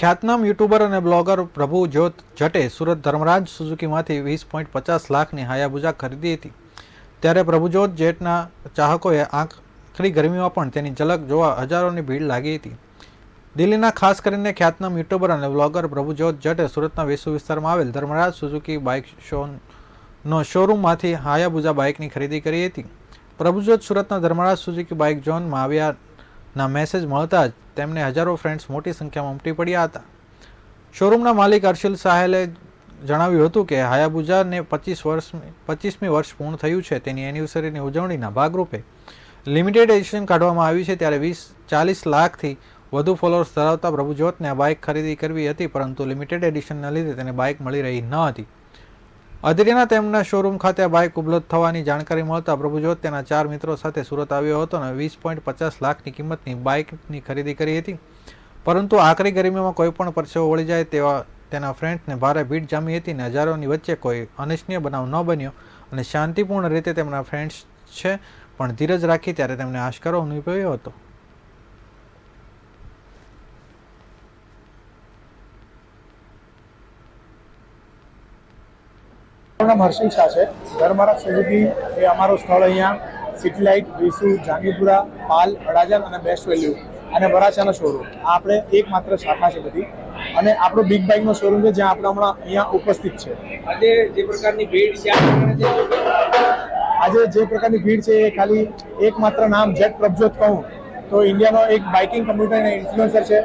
ખ્યાતનામ યુટ્યુબર અને બ્લોગર પ્રભુ જ્યોત જટે સુરત ધર્મરાજ સુઝુકીમાંથી વીસ પોઈન્ટ પચાસ લાખની હાયાબુજા ખરીદી હતી. ત્યારે પ્રભુજોત જેટના ચાહકોએ આખરી ગરમીમાં પણ તેની ઝલક જોવા હજારોની ભીડ લાગી હતી. દિલ્હીના ખાસ કરીને ખ્યાતનામ યુટ્યુબર અને બ્લોગર પ્રભુજોત જટે સુરતના વેસુ વિસ્તારમાં આવેલ ધર્મરાજ સુઝુકી બાઇક શોનો શોરૂમમાંથી હાયાબુજા બાઇકની ખરીદી કરી હતી. પ્રભુજોત સુરતના ધર્મરાજ સુઝુકી બાઇક ઝોનમાં આવ્યાના મેસેજ મળતા જ તેમને હજારો ફ્રેન્ડ્સ મોટી સંખ્યામાં ઉમટી પડ્યા હતા. શોરૂમના માલિક અર્શિલ સાહેલે જણાવ્યું હતું કે હાયાબુજાને પચીસ વર્ષ, પચીસમી વર્ષ પૂર્ણ થયું છે. તેની એનિવર્સરીની ઉજવણીના ભાગરૂપે લિમિટેડ એડિશન કાઢવામાં આવી છે. ત્યારે વીસ, ચાલીસ લાખથી વધુ ફોલોઅર્સ ધરાવતા પ્રભુજોતને આ બાઇક ખરીદી કરવી હતી, પરંતુ લિમિટેડ એડિશનના લીધે તેને બાઇક મળી રહી ન હતી. અધિરીના તેમના શોરૂમ ખાતે બાઇક ઉપલબ્ધ થવાની જાણકારી મળતા પ્રભુજોત તેના ચાર મિત્રો સાથે સુરત આવ્યો હતો અને વીસ પોઈન્ટ પચાસ લાખની કિંમતની બાઇકની ખરીદી કરી હતી. પરંતુ આખરી ગરમીમાં કોઈ પણ પરસેવો વળી જાય તેવા તેના ફ્રેન્ડ્સને ભારે ભીડ જામી હતી અને હજારોની વચ્ચે કોઈ અનિચ્છનીય બનાવ ન બન્યો અને શાંતિપૂર્ણ રીતે તેમના ફ્રેન્ડ્સ છે, પણ ધીરજ રાખી ત્યારે તેમને આશ્કારો અનુભવ્યો હતો. મારું નામ હર્ષિલ શાહ છે. ધર્મારા સુઝુકી એ અમારું સ્થળ અહીંયા સિટી લાઇટ વિસુ જાંગીપુરા પાલ અડાજણ અને બેસ્ટ વેલ્યુ અને વરાછાનો શોરૂમ આ આપણે એકમાત્ર શાખા છે બધી. અને આપણો બિગ બાઇકનો શોરૂમ છે જ્યાં આપણે હમણાં અહીંયા ઉપસ્થિત છે. આજે જે પ્રકારની ભીડ છે છે. આજે જે પ્રકારની ભીડ છે એ ખાલી એકમાત્ર નામ જેટ પ્રભજોત કહું. તો ઇન્ડિયાનો એક બાઇકિંગ કમ્પ્યુટર અને ઇન્ફ્લુએન્સર છે.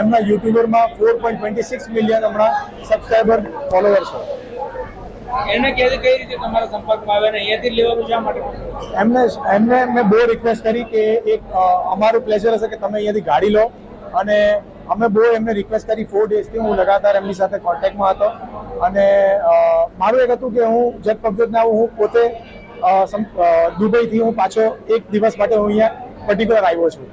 એમના યુટ્યુબરમાં four point twenty six million હમણાં સબસ્ક્રાઈબર ફોલોવર છે. એને કઈ રીતે તમારા સંપર્કમાં આવ્યા ને અહીંયાથી લેવાનું શા માટે? એમને એમને મેં બહુ રિક્વેસ્ટ કરી કે એક અમારું પ્લેઝર હશે કે તમે અહીંયાથી ગાડી લો. અને અમે બહુ એમને રિક્વેસ્ટ કરી ફોર ડેઝથી હું લગાતાર એમની સાથે કોન્ટેક્ટમાં હતો. અને મારું એક હતું કે હું જેટ પબજોતને આવું, હું પોતે દુબઈથી હું પાછો એક દિવસ માટે હું અહીંયા પર્ટિક્યુલર આવ્યો છું.